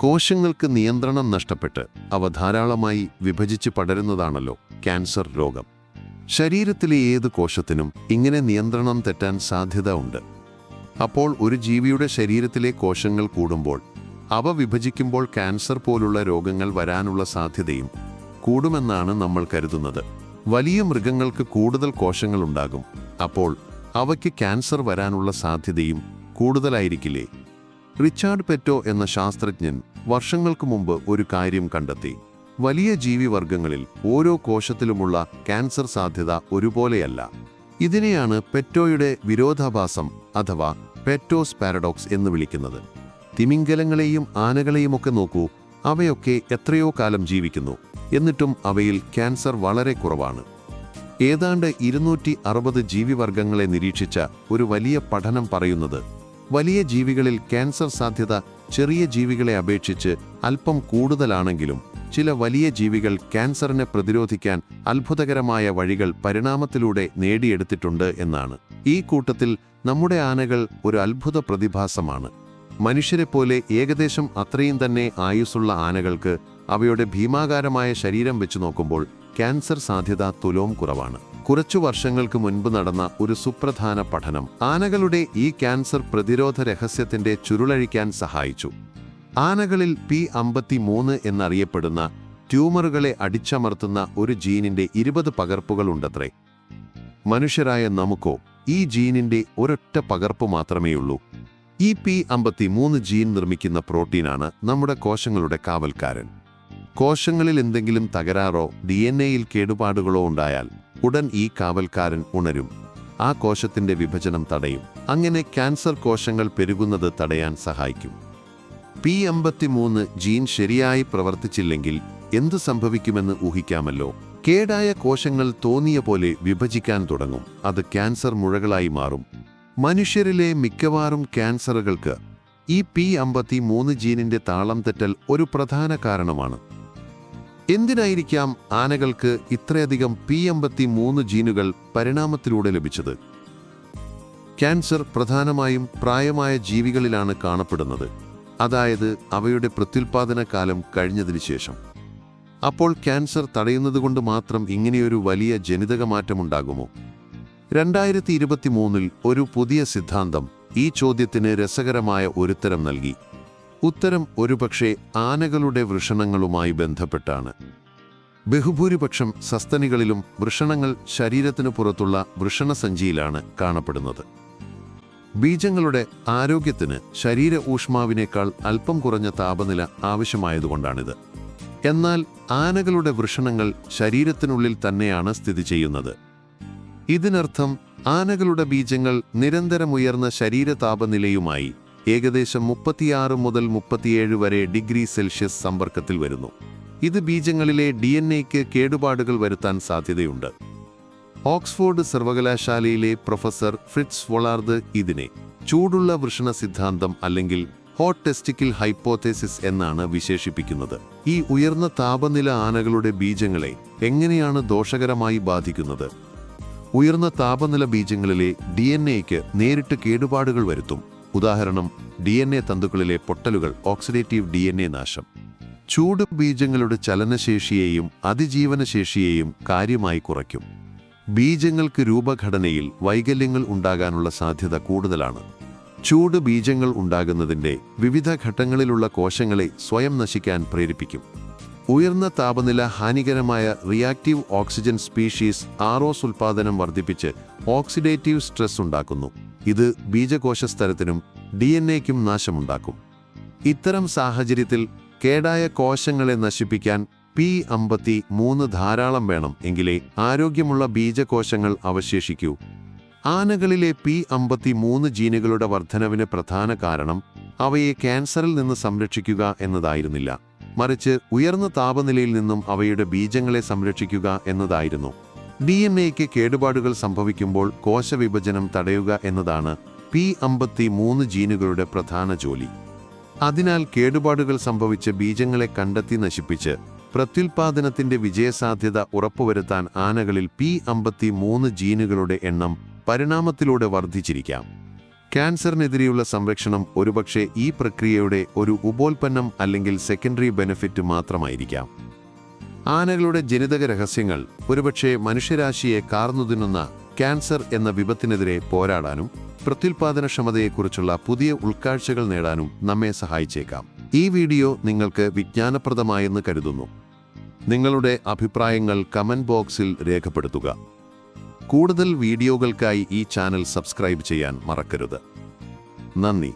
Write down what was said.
കോശങ്ങൾക്ക് നിയന്ത്രണം നഷ്ടപ്പെട്ട് അവ ധാരാളമായി വിഭജിച്ച് പടരുന്നതാണല്ലോ ക്യാൻസർ രോഗം. ശരീരത്തിലെ ഏത് കോശത്തിനും ഇങ്ങനെ നിയന്ത്രണം തെറ്റാൻ സാധ്യത ഉണ്ട്. അപ്പോൾ ഒരു ജീവിയുടെ ശരീരത്തിലെ കോശങ്ങൾ കൂടുമ്പോൾ അവ വിഭജിക്കുമ്പോൾ ക്യാൻസർ പോലുള്ള രോഗങ്ങൾ വരാനുള്ള സാധ്യതയും കൂടുമെന്നാണ് നമ്മൾ കരുതുന്നത്. വലിയ മൃഗങ്ങൾക്ക് കൂടുതൽ കോശങ്ങളുണ്ടാകും അപ്പോൾ അവയ്ക്ക് ക്യാൻസർ വരാനുള്ള സാധ്യതയും കൂടുതലായിരിക്കില്ലേ? റിച്ചാർഡ് പെറ്റോ എന്ന ശാസ്ത്രജ്ഞൻ വർഷങ്ങൾക്ക് മുമ്പ് ഒരു കാര്യം കണ്ടെത്തി. വലിയ ജീവിവർഗങ്ങളിൽ ഓരോ കോശത്തിലുമുള്ള ക്യാൻസർ സാധ്യത ഒരുപോലെയല്ല. ഇതിനെയാണ് പെറ്റോയുടെ വിരോധാഭാസം അഥവാ പെറ്റോസ് പാരഡോക്സ് എന്ന് വിളിക്കുന്നത്. തിമിംഗലങ്ങളെയും ആനകളെയുമൊക്കെ നോക്കൂ അവയൊക്കെ എത്രയോ കാലം ജീവിക്കുന്നു. എന്നിട്ടും അവയിൽ ക്യാൻസർ വളരെ കുറവാണ്. ഏതാണ്ട് ഇരുന്നൂറ്റി അറുപത് ജീവിവർഗങ്ങളെ നിരീക്ഷിച്ച ഒരു വലിയ പഠനം പറയുന്നത് വലിയ ജീവികളിൽ ക്യാൻസർ സാധ്യത ചെറിയ ജീവികളെ അപേക്ഷിച്ച് അല്പം കൂടുതലാണെങ്കിലും ചില വലിയ ജീവികൾ ക്യാൻസറിനെ പ്രതിരോധിക്കാൻ അത്ഭുതകരമായ വഴികൾ പരിണാമത്തിലൂടെ നേടിയെടുത്തിട്ടുണ്ട് എന്നാണ്. ഈ കൂട്ടത്തിൽ നമ്മുടെ ആനകൾ ഒരു അത്ഭുത പ്രതിഭാസമാണ്. മനുഷ്യരെ പോലെ ഏകദേശം അത്രയും തന്നെ ആയുസ്സുള്ള ആനകൾക്ക് അവയുടെ ഭീമാകാരമായ ശരീരം വെച്ചു നോക്കുമ്പോൾ ക്യാൻസർ സാധ്യത തുലോം കുറവാണ്. കുറച്ചു വർഷങ്ങൾക്ക് മുൻപ് നടന്ന ഒരു സുപ്രധാന പഠനം ആനകളുടെ ഈ ക്യാൻസർ പ്രതിരോധ രഹസ്യത്തിന്റെ ചുരുളഴിക്കാൻ സഹായിച്ചു. ആനകളിൽ പി അമ്പത്തി മൂന്ന് എന്നറിയപ്പെടുന്ന ട്യൂമറുകളെ അടിച്ചമർത്തുന്ന ഒരു ജീനിന്റെ ഇരുപത് പകർപ്പുകളുണ്ടത്രേ. മനുഷ്യരായ നമുക്കോ ഈ ജീനിന്റെ ഒരൊറ്റ പകർപ്പ് മാത്രമേയുള്ളൂ. ഈ പി അമ്പത്തി മൂന്ന് ജീൻ നിർമ്മിക്കുന്ന പ്രോട്ടീനാണ് നമ്മുടെ കോശങ്ങളുടെ കാവൽക്കാരൻ. കോശങ്ങളിൽ എന്തെങ്കിലും തകരാറോ ഡി എൻ എയിൽ കേടുപാടുകളോ ഉണ്ടായാൽ ഉടൻ ഈ കാവൽക്കാരൻ ഉണരും. ആ കോശത്തിന്റെ വിഭജനം തടയും. അങ്ങനെ ക്യാൻസർ കോശങ്ങൾ പെരുകുന്നത് തടയാൻ സഹായിക്കും. പി അമ്പത്തിമൂന്ന് ജീൻ ശരിയായി പ്രവർത്തിച്ചില്ലെങ്കിൽ എന്തു സംഭവിക്കുമെന്ന് ഊഹിക്കാമല്ലോ. കേടായ കോശങ്ങൾ തോന്നിയ പോലെ വിഭജിക്കാൻ തുടങ്ങും. അത് ക്യാൻസർ മുഴകളായി മാറും. മനുഷ്യരിലെ മിക്കവാറും ക്യാൻസറുകൾക്ക് ഈ പി അമ്പത്തി മൂന്ന് ജീനിന്റെ താളം തെറ്റൽ ഒരു പ്രധാന കാരണമാണ്. എന്തിനായിരിക്കാം ആനകൾക്ക് ഇത്രയധികം പി അമ്പത്തി മൂന്ന് ജീനുകൾ പരിണാമത്തിലൂടെ ലഭിച്ചത്? ക്യാൻസർ പ്രധാനമായും പ്രായമായ ജീവികളിലാണ് കാണപ്പെടുന്നത്. അതായത് അവയുടെ പ്രത്യുൽപാദന കാലം കഴിഞ്ഞതിന് ശേഷം. അപ്പോൾ ക്യാൻസർ തടയുന്നതുകൊണ്ട് മാത്രം ഇങ്ങനെയൊരു വലിയ ജനിതക മാറ്റമുണ്ടാകുമോ? രണ്ടായിരത്തി ഇരുപത്തി മൂന്നിൽ ഒരു പുതിയ സിദ്ധാന്തം ഈ ചോദ്യത്തിന് രസകരമായ ഒരുത്തരം നൽകി. ഉത്തരം ഒരുപക്ഷെ ആനകളുടെ വൃഷണങ്ങളുമായി ബന്ധപ്പെട്ടാണ്. ബഹുഭൂരിപക്ഷം സസ്തനികളിലും വൃഷണങ്ങൾ ശരീരത്തിന് പുറത്തുള്ള വൃഷണസഞ്ചിയിലാണ് കാണപ്പെടുന്നത്. ബീജങ്ങളുടെ ആരോഗ്യത്തിന് ശരീര ഊഷ്മാവിനേക്കാൾ അല്പം കുറഞ്ഞ താപനില ആവശ്യമായതുകൊണ്ടാണിത്. എന്നാൽ ആനകളുടെ വൃഷണങ്ങൾ ശരീരത്തിനുള്ളിൽ തന്നെയാണ് സ്ഥിതി ചെയ്യുന്നത്. ഇതിനർത്ഥം ആനകളുടെ ബീജങ്ങൾ നിരന്തരം ഉയർന്ന ശരീര താപനിലയുമായി ഏകദേശം മുപ്പത്തിയാറ് മുതൽ മുപ്പത്തിയേഴ് വരെ ഡിഗ്രി സെൽഷ്യസ് സമ്പർക്കത്തിൽ വരുന്നു. ഇത് ബീജങ്ങളിലെ ഡി എൻ കേടുപാടുകൾ വരുത്താൻ സാധ്യതയുണ്ട്. ഓക്സ്ഫോർഡ് സർവകലാശാലയിലെ പ്രൊഫസർ ഫ്രിറ്റ്സ് വൊളാർദ് ഇതിനെ ചൂടുള്ള വൃഷണ സിദ്ധാന്തം അല്ലെങ്കിൽ ഹോട്ട് ടെസ്റ്റിക്കിൽ ഹൈപ്പോത്തേസിസ് എന്നാണ് വിശേഷിപ്പിക്കുന്നത്. ഈ ഉയർന്ന താപനില ആനകളുടെ ബീജങ്ങളെ എങ്ങനെയാണ് ദോഷകരമായി ബാധിക്കുന്നത്? ഉയർന്ന താപനില ബീജങ്ങളിലെ ഡി എൻ നേരിട്ട് കേടുപാടുകൾ വരുത്തും. ഉദാഹരണം ഡി എൻ എ തന്തുക്കളിലെ പൊട്ടലുകൾ ഓക്സിഡേറ്റീവ് ഡി എൻ എ നാശം. ചൂട് ബീജങ്ങളുടെ ചലനശേഷിയെയും അതിജീവനശേഷിയെയും കാര്യമായി കുറയ്ക്കും. ബീജങ്ങൾക്ക് രൂപഘടനയിൽ വൈകല്യങ്ങൾ ഉണ്ടാകാനുള്ള സാധ്യത കൂടുതലാണ്. ചൂട് ബീജങ്ങൾ ഉണ്ടാകുന്നതിന്റെ വിവിധ ഘട്ടങ്ങളിലുള്ള കോശങ്ങളെ സ്വയം നശിക്കാൻ പ്രേരിപ്പിക്കും. ഉയർന്ന താപനില ഹാനികരമായ റിയാക്റ്റീവ് ഓക്സിജൻ സ്പീഷീസ് ആറോസ് ഉൽപാദനം വർദ്ധിപ്പിച്ച് ഓക്സിഡേറ്റീവ് സ്ട്രെസ് ഉണ്ടാക്കുന്നു. ഇത് ബീജകോശ സ്ഥലത്തിനും ഡി എൻ എക്കും നാശമുണ്ടാക്കും. ഇത്തരം സാഹചര്യത്തിൽ കേടായ കോശങ്ങളെ നശിപ്പിക്കാൻ പി അമ്പത്തി മൂന്ന് ധാരാളം വേണം എങ്കിലേ ആരോഗ്യമുള്ള ബീജകോശങ്ങൾ അവശേഷിക്കൂ. ആനകളിലെ പി അമ്പത്തി മൂന്ന് ജീനുകളുടെ വർധനവിന് പ്രധാന കാരണം അവയെ ക്യാൻസറിൽ നിന്ന് സംരക്ഷിക്കുക എന്നതായിരുന്നില്ല. മറിച്ച് ഉയർന്ന താപനിലയിൽ നിന്നും അവയുടെ ബീജങ്ങളെ സംരക്ഷിക്കുക എന്നതായിരുന്നു. ഡി എം എക്ക് കേടുപാടുകൾ സംഭവിക്കുമ്പോൾ കോശവിഭജനം തടയുക എന്നതാണ് പി അമ്പത്തി മൂന്ന് ജീനുകളുടെ പ്രധാന ജോലി. അതിനാൽ കേടുപാടുകൾ സംഭവിച്ച ബീജങ്ങളെ കണ്ടെത്തി നശിപ്പിച്ച് പ്രത്യുൽപാദനത്തിന്റെ വിജയസാധ്യത ഉറപ്പുവരുത്താൻ ആനകളിൽ പി അമ്പത്തി മൂന്ന് ജീനുകളുടെ എണ്ണം പരിണാമത്തിലൂടെ വർദ്ധിച്ചിരിക്കാം. ക്യാൻസറിനെതിരെയുള്ള സംരക്ഷണം ഒരുപക്ഷെ ഈ പ്രക്രിയയുടെ ഒരു ഉപോൽപ്പന്നം അല്ലെങ്കിൽ സെക്കൻഡറി ബെനിഫിറ്റ് മാത്രമായിരിക്കാം. ആനകളുടെ ജനിതക രഹസ്യങ്ങൾ ഒരുപക്ഷെ മനുഷ്യരാശിയെ കാർന്നുതിന്നുന്ന ക്യാൻസർ എന്ന വിപത്തിനെതിരെ പോരാടാനും പ്രത്യുൽപാദനക്ഷമതയെക്കുറിച്ചുള്ള പുതിയ ഉൾക്കാഴ്ചകൾ നേടാനും നമ്മെ സഹായിച്ചേക്കാം. ഈ വീഡിയോ നിങ്ങൾക്ക് വിജ്ഞാനപ്രദമായെന്ന് കരുതുന്നു. നിങ്ങളുടെ അഭിപ്രായങ്ങൾ കമന്റ് ബോക്സിൽ രേഖപ്പെടുത്തുക. കൂടുതൽ വീഡിയോകൾക്കായി ഈ ചാനൽ സബ്സ്ക്രൈബ് ചെയ്യാൻ മറക്കരുത്. നന്ദി.